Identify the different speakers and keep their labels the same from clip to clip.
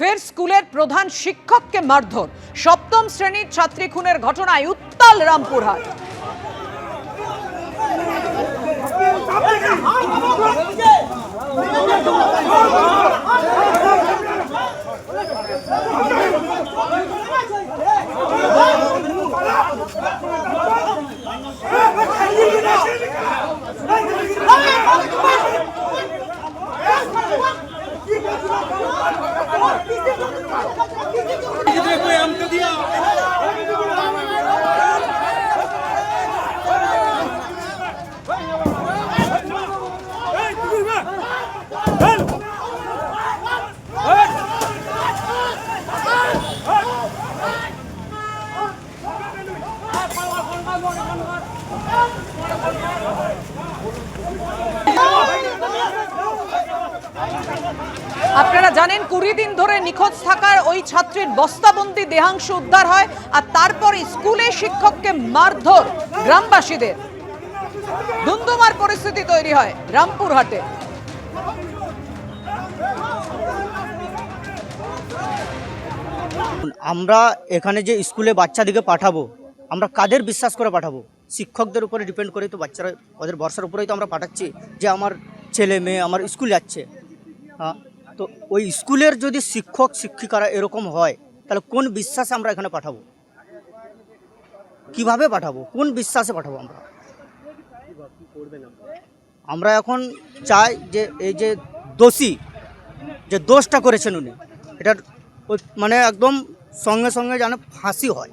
Speaker 1: ফের স্কুলের প্রধান শিক্ষককে মারধর। সপ্তম শ্রেণির ছাত্রী খুনের ঘটনায় উত্তাল রামপুরহাট। আপনারা জানেন কুড়ি দিন ধরে নিখোঁজ থাকার ওই ছাত্রীর বস্তাবন্দি দেহাংশ উদ্ধার হয় আর তারপর স্কুলে শিক্ষককে মারধর গ্রামবাসীদের। ধুন্ধুমার পরিস্থিতি তৈরি হয় রামপুরহাটে।
Speaker 2: আমরা এখানে যে স্কুলে বাচ্চাদিকে পাঠাবো আমরা কাদের বিশ্বাস করে পাঠাবো? শিক্ষকদের উপরে ডিপেন্ড করে তো বাচ্চারা, ওদের বর্ষার উপরেই তো আমরা পাঠাচ্ছি যে আমার ছেলে মেয়ে আমার স্কুল যাচ্ছে। হ্যাঁ তো ওই স্কুলের যদি শিক্ষক, শিক্ষিকারা এরকম হয়, তাহলে কোন বিশ্বাসে আমরা এখানে পাঠাবো? কীভাবে পাঠাবো? কোন বিশ্বাসে পাঠাবো আমরা? আমরা এখন চাই যে এই যে দোষী, যে দোষটা করেছেন উনি, এটার মানে একদম সঙ্গে সঙ্গে যেন ফাঁসি হয়।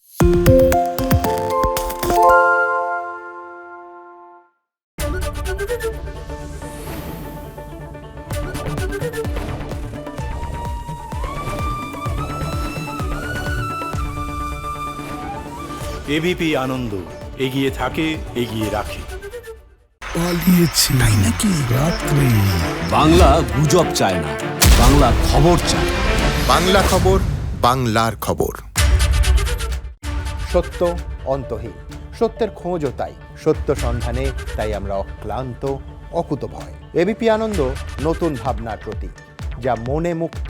Speaker 3: এবিপি আনন্দ এগিয়ে থাকে এগিয়ে রাখে।
Speaker 4: পালিয়েছে তাই নাকি রাত্রে?
Speaker 5: বাংলা গুজব চায় না বাংলা খবর চায়
Speaker 6: বাংলা খবর বাংলার খবর।
Speaker 7: সত্য অন্তহীন সত্যের খোঁজও তাই। সত্য সন্ধানে তাই আমরা অক্লান্ত অকুতভয়। এবিপি আনন্দ নতুন ভাবনার প্রতীক যা মনে মুক্ত